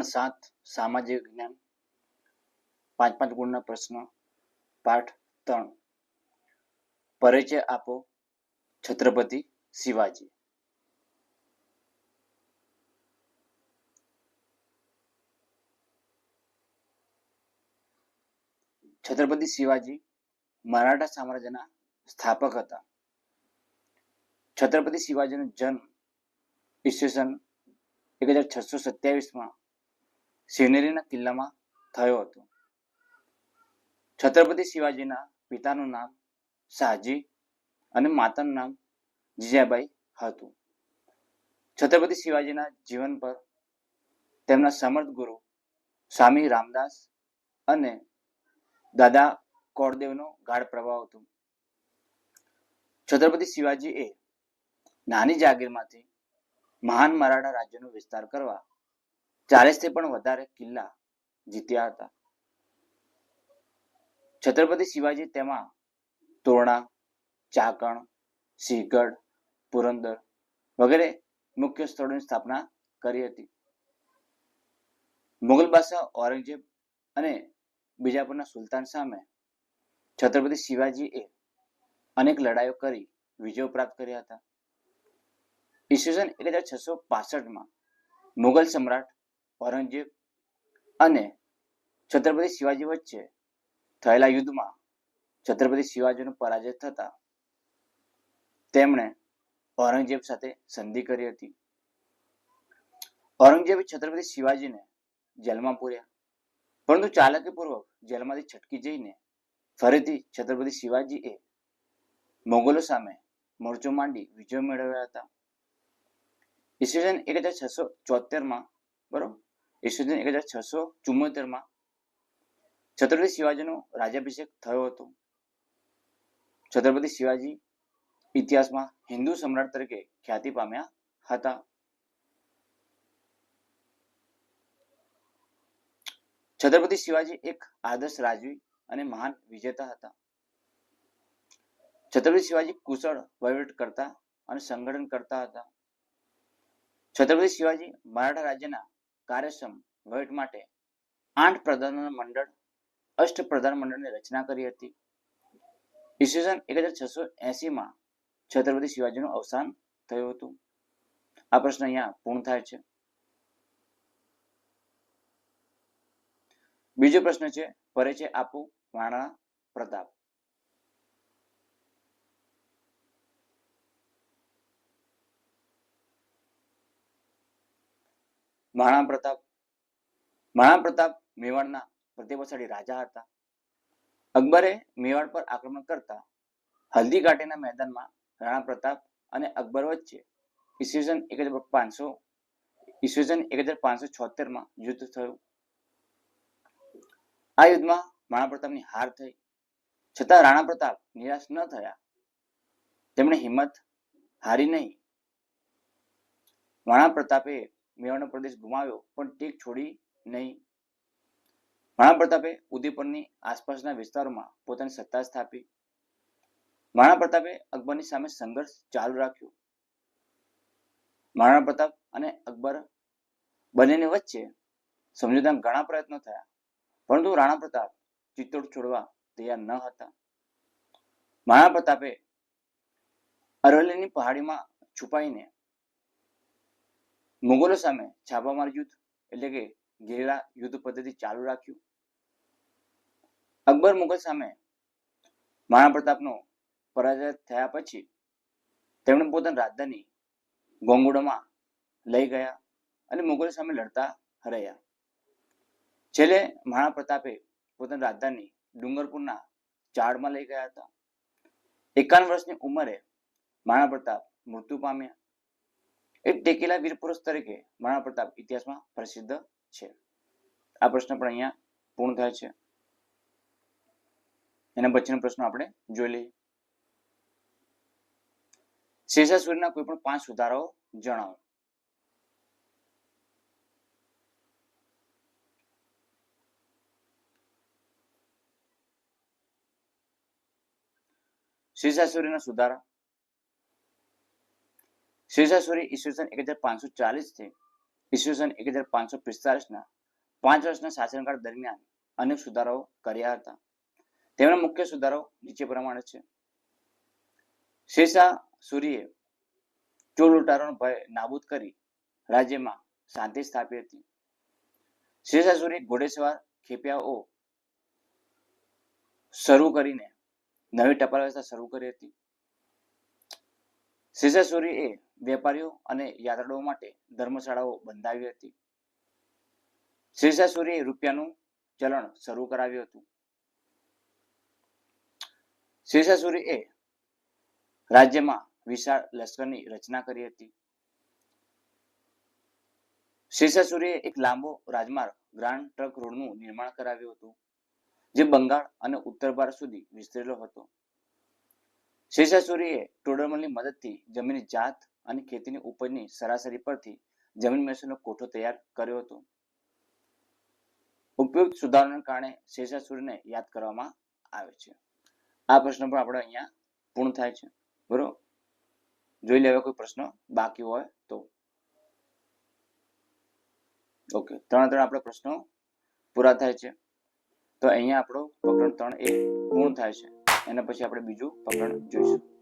ધોરણ સાત સામાજિક વિજ્ઞાન પાંચ પાંચ ગુણના પ્રશ્ન, પાઠ ત્રણ. પરિચય આપો છત્રપતિ શિવાજી. છત્રપતિ શિવાજી મરાઠા સામ્રાજ્યના સ્થાપક હતા. છત્રપતિ શિવાજીનો જન્મ ઈસવીસન એક હજાર છસો સત્યાવીસમાં શિવનેરીના કિલ્લામાં થયો હતો. છત્રપતિ શિવાજીના પિતાનું નામ શાહજી અને માતાનું નામ જીજાબાઈ હતું. છત્રપતિ શિવાજીના જીવન પર તેમના સમર્થ ગુરુ સ્વામી રામદાસ અને દાદા કોળદેવનો ગાઢ પ્રભાવ હતો. છત્રપતિ શિવાજી એ નાની જાગીરમાંથી મહાન મરાઠા રાજ્યનો વિસ્તાર કરવા ચાલીસથી પણ વધારે કિલ્લા જીત્યા હતા. છત્રપતિ શિવાજી તેમાં તોરણા, ચાકણ, સિંહગઢ, પુરંદર વગેરે મુખ્ય સ્થળોની સ્થાપના કરી હતી. મુઘલ બાદશાહ ઔરંગઝેબ અને બીજાપુરના સુલતાન સામે છત્રપતિ શિવાજીએ અનેક લડાઈઓ કરી, વિજયો પ્રાપ્ત કર્યા હતા. ઈસવીસન એક હજાર છસો પાસઠમાં મુઘલ સમ્રાટ ઔરંગઝેબ અને છત્રપતિ શિવાજી વચ્ચે થયેલા યુદ્ધમાં છત્રપતિ શિવાજીનો પરાજય થતા તેમણે ઔરંગઝેબ સાથે સંધિ કરી હતી. ઔરંગઝેબે છત્રપતિ શિવાજીને જેલમાં પૂર્યા. પરંતુ ચાલાકીપૂર્વક જેલમાંથી છટકી જઈને ફરીથી છત્રપતિ શિવાજીએ મોગલો સામે મોરચો માંડી વિજય મેળવ્યા હતા. ઈસવીસન એક હજાર છસો ચોતેરમાં બરોબર? ઈસવીસન એક હજાર છસો ચુમ્મોતેરમાં છત્રપતિ શિવાજીનો રાજાભિષેક થયો હતો. છત્રપતિ શિવાજી ઇતિહાસમાં હિન્દુ સમ્રાટ તરીકે ખ્યાતિ પામ્યા હતા. છત્રપતિ શિવાજી એક આદર્શ રાજવી અને મહાન વિજેતા હતા. છત્રપતિ શિવાજી કુશળ વહીવટ કરતા અને સંગઠન કરતા હતા. છત્રપતિ શિવાજી મરાઠા રાજ્યના કાર્યક્ષમ વહીવટ માટે આઠ પ્રધાન મંડળ, અષ્ટ પ્રધાન મંડળની રચના કરી હતી. ઈસવીસન એક હજાર છસો એસીમાં છત્રપતિ શિવાજીનું અવસાન થયું હતું. આ પ્રશ્ન અહીંયા પૂર્ણ થાય છે. બીજો પ્રશ્ન છે, પરિચય આપો મહારાણા પ્રતાપ. મહારાણા પ્રતાપ મહારાણા પ્રતાપ મેવાડના પ્રતિભાશાળી રાજા હતા. અકબરે મેવાડ પર આક્રમણ કરતા હલ્દી ઘાટીના મેદાનમાં રાણા પ્રતાપ અને અકબર વચ્ચે ઈસવીસન એક હજાર પાંચસો, ઈસવીસન એક હજાર પાંચસો છોતેરમાં યુદ્ધ થયું. આ યુદ્ધમાં રાણા પ્રતાપની હાર થઈ. છતાં રાણા પ્રતાપ નિરાશ ન થયા. તેમણે હિંમત હારી નહીં. મહારાણા પ્રતાપે મેવાડનો પ્રદેશ ગુમાવ્યો, પણ ટેક છોડી નહીં. મહારાણા પ્રતાપે ઉદયપુરની આસપાસના વિસ્તારોમાં પોતાની સત્તા સ્થાપી. મહારાણા પ્રતાપે અકબરની સામે સંઘર્ષ ચાલુ રાખ્યો. મહારાણા પ્રતાપ અને અકબર બંનેની વચ્ચે સમજૂતાના ઘણા પ્રયત્નો થયા, પરંતુ રાણા પ્રતાપ ચિત્તોડ છોડવા તૈયાર ન હતા. મહારાણા પ્રતાપે અરવલ્લીની પહાડીમાં છુપાઈને મુગલો સામે છાપામાર યુદ્ધ, એટલે કે ગેરા યુદ્ધ પદ્ધતિ ચાલુ રાખ્યું. અકબર મુગલ સામે મહારાણા પ્રતાપનો પરાજય થયા પછી તેમણે પોતાની રાજધાની ગોંગુડામાં લઈ ગયા અને મુગલો સામે લડતા હરાયા છેલ્લે મહારાણા પ્રતાપે પોતાની રાજધાની ડુંગરપુરના ચાડમાં લઈ ગયા હતા. એકાવન વર્ષની ઉંમરે મહારાણા પ્રતાપ મૃત્યુ પામ્યા. એક ટેકેલા વીર પુરુષ તરીકે મહારાણા પ્રતાપ ઇતિહાસમાં પ્રસિદ્ધ છે. આ પ્રશ્ન પણ અહીંયા પૂર્ણ થાય છે. એના પછીનો પ્રશ્ન આપણે જોઈ લઈએ. શેષાસુરીના કોઈ પણ પાંચ સુધારાઓ જણાવો. શેષાસુરીના સુધારા. શેષાસુરી ઈસવીસન એક હજાર પાંચસો ચાલીસથી ઈસવીસન એક હજાર પાંચસો પિસ્તાલીસના પાંચ વર્ષના શાસનકાળ દરમિયાન અનેક સુધારાઓ કર્યા હતા. તેમના મુખ્ય સુધારાઓ નીચે પ્રમાણે છે. શેષા સૂરીએ ચોર લૂંટારોનો ભય નાબૂદ કરી રાજ્યમાં શાંતિ સ્થાપી હતી. શેષાસુરી ઘોડેસવાર ખેપિયાઓ શરૂ કરીને નવી ટપાલ વ્યવસ્થા શરૂ કરી હતી. શેષાસુરી એ વેપારીઓ અને યાત્રાળુઓ માટે ધર્મશાળાઓ બંધાવી હતી. શેષાસુરીએ રૂપિયાનું ચલણ શરૂ કરાવ્યું હતું. શેષાસુરી એ રાજ્યમાં વિશાળ લશ્કરની રચના કરી હતી. શેષાસુરીએ એક લાંબો રાજમાર્ગ ગ્રાન્ડ ટ્રક રોડનું નિર્માણ કરાવ્યું હતું, જે બંગાળ અને ઉત્તર ભારત સુધી વિસ્તરેલો હતો. શેષાસુરીએ ટોડરમલની મદદથી જમીનની જાત અને ખેતીની ઉપજની સરાસરી પરથી જમીન મહેસૂલનો કોઠો તૈયાર કર્યો હતો. ઉપયુક્ત સુધારણાને કારણે શેષાસુરને યાદ કરવામાં આવે છે. આ પ્રશ્ન પણ આપણે અહીંયા પૂર્ણ થાય છે. બરોબર? જોઈ લેવા કોઈ પ્રશ્ન બાકી હોય તો. ઓકે, ત્રણ ત્રણ આપણા પ્રશ્નો પૂરા થાય છે. તો અહીંયા આપણો પ્રકરણ ત્રણ એ પૂર્ણ થાય છે. એના પછી આપણે બીજું પ્રકરણ જોઈશું.